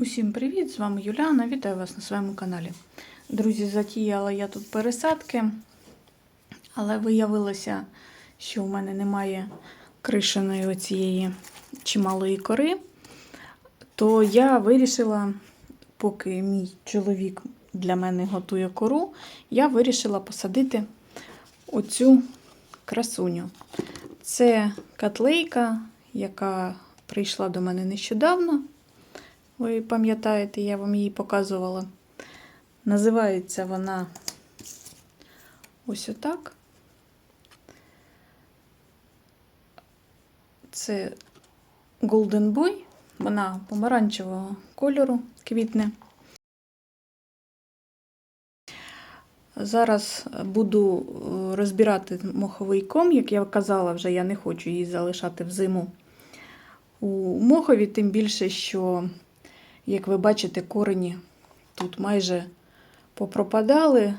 Усім привіт! З вами Юліана. Вітаю вас на своєму каналі. Друзі, затіяла я тут пересадки, але виявилося, що в мене немає кришеної оцієї чималої кори. То я вирішила, поки мій чоловік для мене готує кору, я вирішила посадити оцю красуню. Це котлейка, яка прийшла до мене нещодавно. Ви пам'ятаєте, я вам її показувала. Називається вона ось отак. Це Golden Boy. Вона помаранчевого кольору квітне. Зараз буду е, розбирати моховий ком, як я казала, вже я не хочу її залишати в зиму у мохові, тим більше, що як ви бачите, корені тут майже попропадали,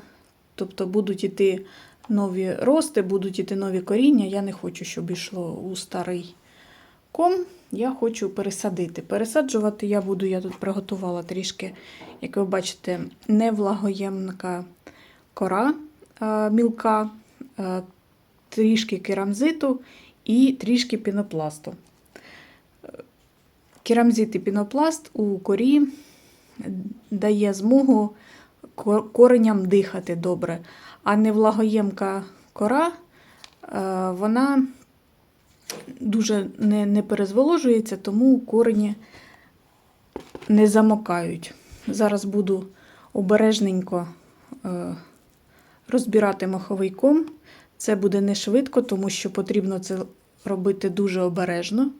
тобто будуть іти нові рости, будуть іти нові коріння. Я не хочу, щоб йшло у старий ком. Я хочу пересадити. Пересаджувати я буду, я тут приготувала трішки, як ви бачите, невлагоємна кора е, мілка, е, трішки керамзиту і трішки пінопласту. Керамзит і пінопласт у корі дає змогу кореням дихати добре, а невлагоємка кора, е, вона дуже не, не перезволожується, тому корені не замокають. Зараз буду обережненько е, розбирати маховий ком. Це буде не швидко, тому що потрібно це робити дуже обережно.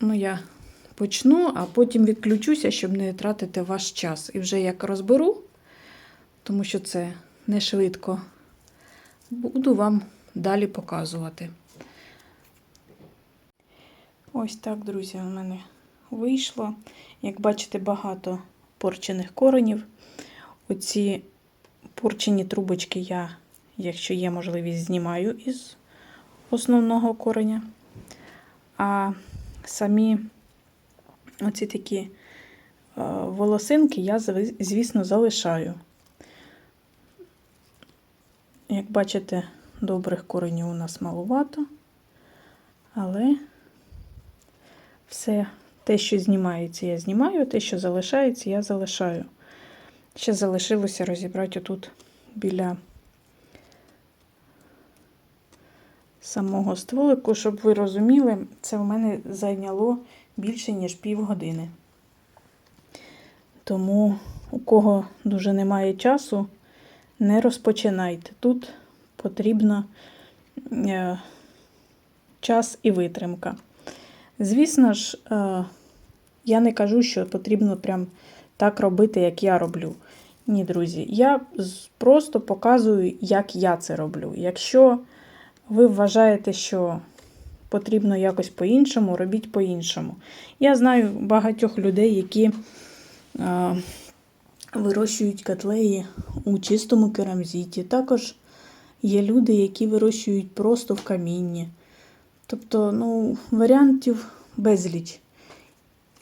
Ну, я почну, а потім відключуся, щоб не тратити ваш час. І вже як розберу, тому що це не швидко, буду вам далі показувати. Ось так, друзі, у мене вийшло. Як бачите, багато порчених коренів. Оці порчені трубочки я, якщо є можливість, знімаю із основного кореня. А самі оці такі е, волосинки я, звісно, залишаю. Як бачите, добрих коренів у нас маловато, але все те, що знімається, я знімаю, те, що залишається, я залишаю. Ще залишилося розібрати отут біля самого стволику, щоб ви розуміли, це в мене зайняло більше, ніж півгодини. Тому, у кого дуже немає часу, не розпочинайте. Тут потрібно е, час і витримка. Звісно ж, е, я не кажу, що потрібно прям так робити, як я роблю. Ні, друзі, я просто показую, як я це роблю. Якщо ви вважаєте, що потрібно якось по-іншому, робіть по-іншому. Я знаю багатьох людей, які а, вирощують котлеї у чистому керамзіті. Також є люди, які вирощують просто в камінні. Тобто, ну, варіантів безліч.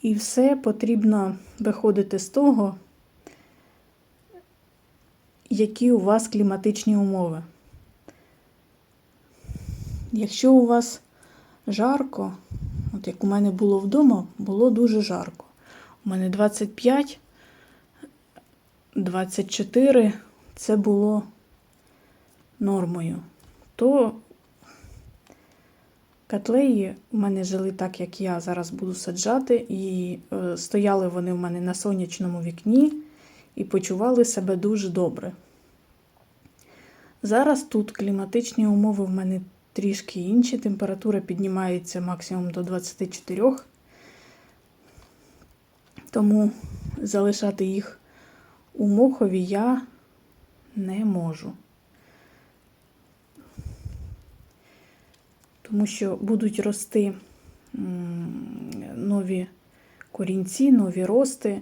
І все потрібно виходити з того, які у вас кліматичні умови. Якщо у вас жарко, от як у мене було вдома, було дуже жарко. У мене 25, 24 це було нормою. То котлеї у мене жили так, як я зараз буду саджати, і е, стояли вони в мене на сонячному вікні і почували себе дуже добре. Зараз тут кліматичні умови в мене трішки інші. Температура піднімається максимум до 24. Тому залишати їх у мохові я не можу. Тому що будуть рости нові корінці, нові рости,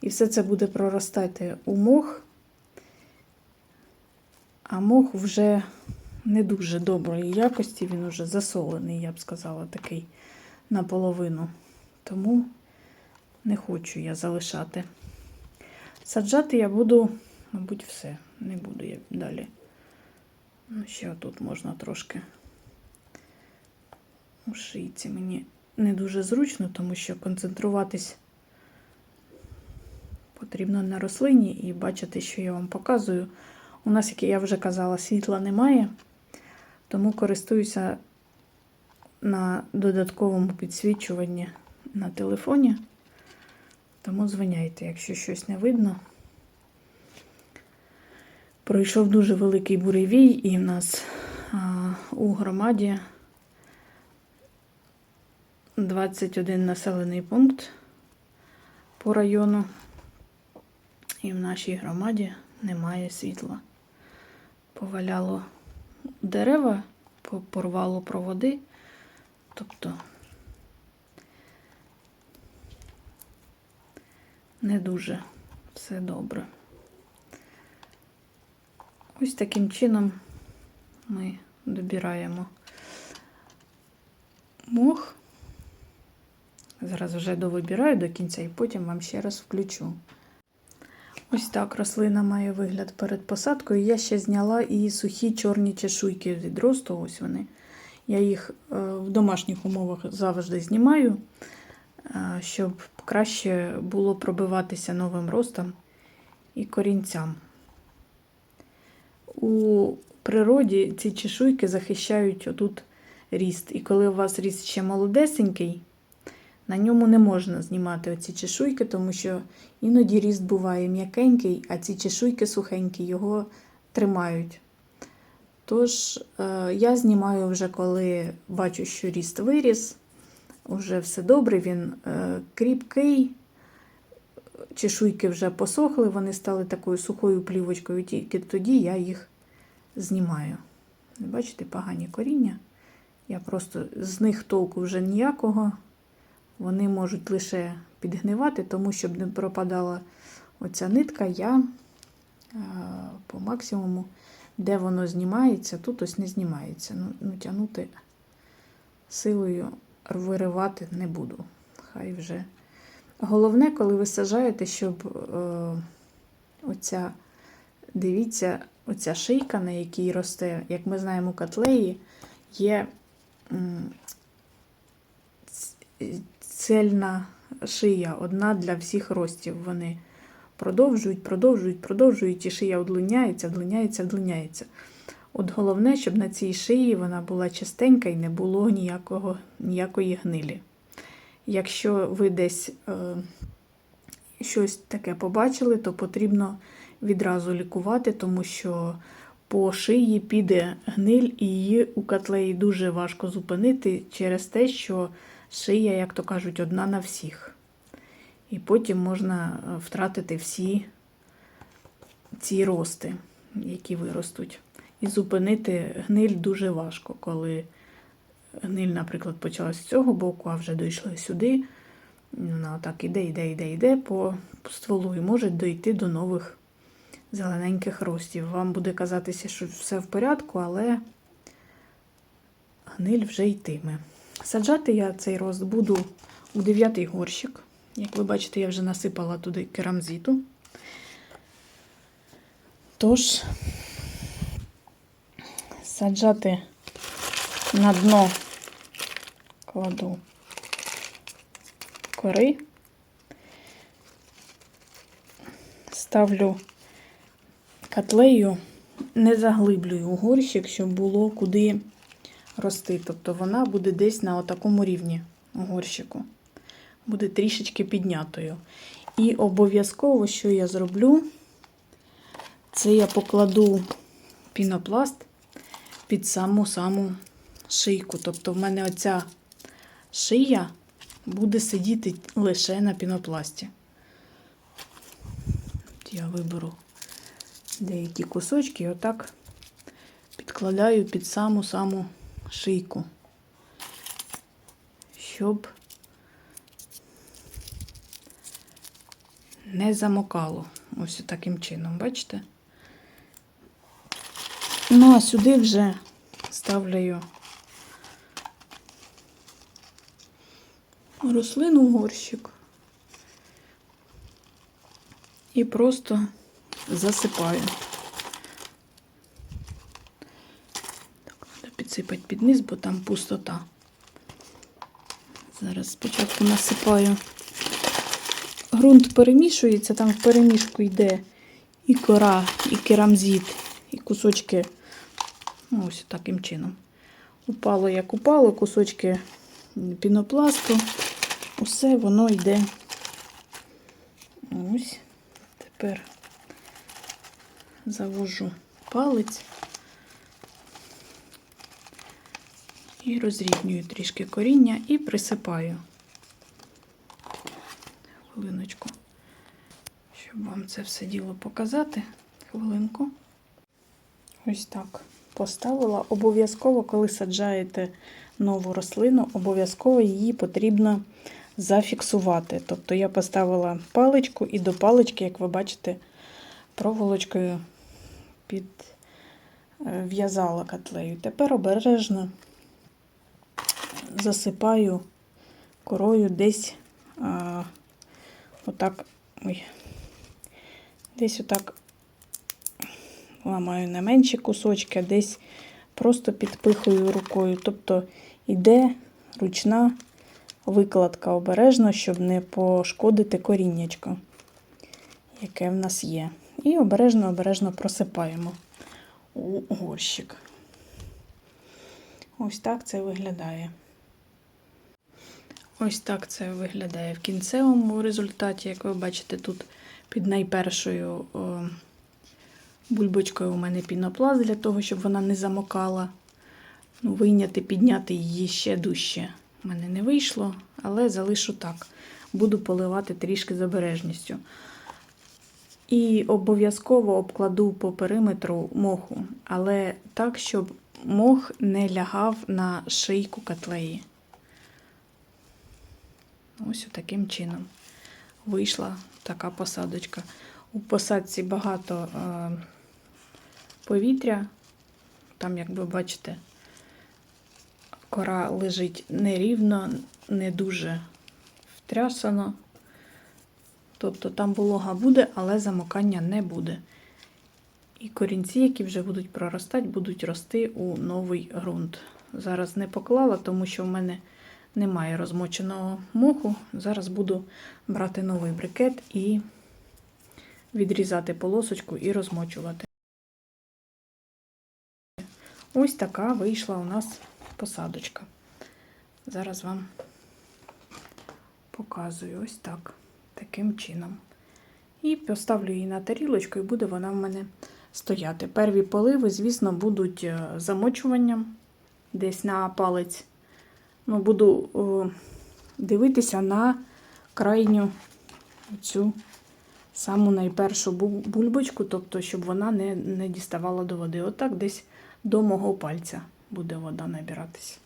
і все це буде проростати у мох, а мох вже не дуже доброї якості, він уже засолений, я б сказала, такий наполовину. Тому Не хочу я залишати. Саджати я буду, мабуть, все. Не буду я далі. Ну, ще тут можна трошки у. Мені не дуже зручно, тому що концентруватись потрібно на рослині і бачити, що я вам показую. У нас, як я вже казала, світла немає, тому користуюся на додатковому підсвічуванні на телефоні. Тому звиняйте, якщо щось не видно. Пройшов дуже великий буревій, і в нас а, у громаді 21 населений пункт по району. І в нашій громаді немає світла. Поваляло дерева, по- порвало проводи. Тобто не дуже все добре. Ось таким чином ми добираємо мох. Зараз вже довибираю до кінця і потім вам ще раз включу. Ось так рослина має вигляд перед посадкою. Я ще зняла і сухі чорні чешуйки від росту. Ось вони. Я їх е, в домашніх умовах завжди знімаю, е, щоб краще було пробиватися новим ростом і корінцям. У природі ці чешуйки захищають отут ріст. І коли у вас ріст ще молодесенький, на ньому не можна знімати оці чешуйки, тому що іноді ріст буває м'якенький, а ці чешуйки сухенькі його тримають. Тож е, я знімаю вже, коли бачу, що ріст виріс, вже все добре, він е, кріпкий, чешуйки вже посохли, вони стали такою сухою плівочкою, тільки тоді я їх знімаю. Бачите, погані коріння. Я просто з них толку вже ніякого. Вони можуть лише підгнивати, тому щоб не пропадала оця нитка, я е, по максимуму, де воно знімається, тут ось не знімається. Ну, ну тягнути силою виривати не буду. Хай вже. Головне, коли ви сажаєте, щоб е, оця, дивіться, оця шийка, на якій росте, як ми знаємо, у котлеї, є цельна шия, одна для всіх ростів. Вони продовжують, продовжують, продовжують, і шия удлиняється, вдлиняється, вдлиняється. От головне, щоб на цій шиї вона була чистенька і не було ніякого, ніякої гнилі. Якщо ви десь е, щось таке побачили, то потрібно відразу лікувати, тому що по шиї піде гниль, і її у котлеї дуже важко зупинити через те, що шия, як то кажуть, одна на всіх. І потім можна е, втратити всі ці рости, які виростуть. І зупинити гниль дуже важко, коли гниль, наприклад, почалась з цього боку, а вже дійшли сюди. Вона так іде, іде, іде, іде по стволу і може дійти до нових зелененьких ростів. Вам буде казатися, що все в порядку, але гниль вже йтиме. Саджати я цей рост буду у дев'ятий горщик. Як ви бачите, я вже насипала туди керамзиту. Тож, саджати на дно кладу кори, ставлю котлею, не заглиблюю у горщик, щоб було куди рости. Тобто вона буде десь на отакому рівні горщику. Буде трішечки піднятою. І обов'язково, що я зроблю, це я покладу пінопласт під саму-саму шийку. Тобто в мене оця шия буде сидіти лише на пінопласті. Я виберу деякі кусочки і отак підкладаю під саму-саму шийку, щоб не замокало. Ось таким чином, бачите? Ну, а сюди вже ставлю рослину в горщик і просто засипаю. Підсипати під низ, бо там пустота. Зараз спочатку насипаю. Грунт перемішується, там в перемішку йде і кора, і керамзит, і кусочки. Ну, ось таким чином. Упало, як упало, кусочки пінопласту. Усе воно йде. Ось. Тепер завожу палець і розрівнюю трішки коріння і присипаю. Хвилиночку, щоб вам це все діло показати. Хвилинку. Ось так. Поставила. Обов'язково, коли саджаєте нову рослину, обов'язково її потрібно зафіксувати. Тобто я поставила паличку і до палички, як ви бачите, проволочкою підв'язала котлею. Тепер обережно засипаю корою десь а, отак, ой, десь отак ламаю на менші кусочки, а десь просто підпихую рукою. Тобто йде ручна викладка обережно, щоб не пошкодити коріннячко, яке в нас є. І обережно-обережно просипаємо у горщик. Ось так це виглядає. Ось так це виглядає в кінцевому результаті. Як ви бачите, тут під найпершою бульбочкою у мене пінопласт для того, щоб вона не замокала. Ну, Вийняти, підняти її ще дужче. У мене не вийшло, але залишу так. Буду поливати трішки з обережністю. І обов'язково обкладу по периметру моху, але так, щоб мох не лягав на шийку котлеї. Ось таким чином вийшла така посадочка. У посадці багато е, повітря. Там, як ви бачите, кора лежить нерівно, не дуже втрясано. Тобто там волога буде, але замокання не буде. І корінці, які вже будуть проростати, будуть рости у новий ґрунт. Зараз не поклала, тому що в мене немає розмоченого моху. Зараз буду брати новий брикет і відрізати полосочку і розмочувати. Ось така вийшла у нас посадочка. Зараз вам показую ось так, таким чином. І поставлю її на тарілочку, і буде вона в мене стояти. Перві поливи, звісно, будуть е, замочуванням десь на палець. Ну, Буду о, дивитися на крайню цю саму найпершу бульбочку, тобто, щоб вона не, не діставала до води. Отак десь до мого пальця буде вода набиратися.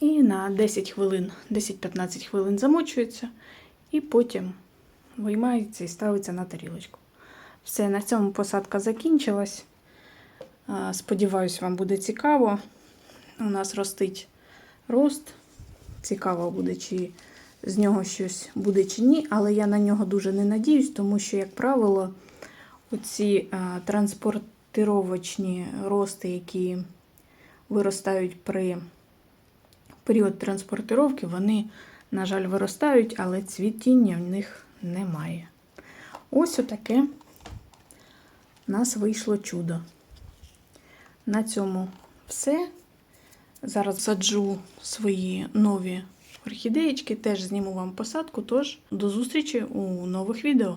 І на 10 хвилин, 10-15 хвилин замочується, і потім виймається і ставиться на тарілочку. Все, на цьому посадка закінчилась. Сподіваюсь, вам буде цікаво. У нас ростить рост. Цікаво буде, чи з нього щось буде чи ні, але я на нього дуже не надіюсь, тому що, як правило, оці транспортировочні рости, які виростають при період транспортировки, вони, на жаль, виростають, але цвітіння в них немає. Ось отаке у нас вийшло чудо. На цьому все. Зараз саджу свої нові орхідеєчки, теж зніму вам посадку, тож до зустрічі у нових відео.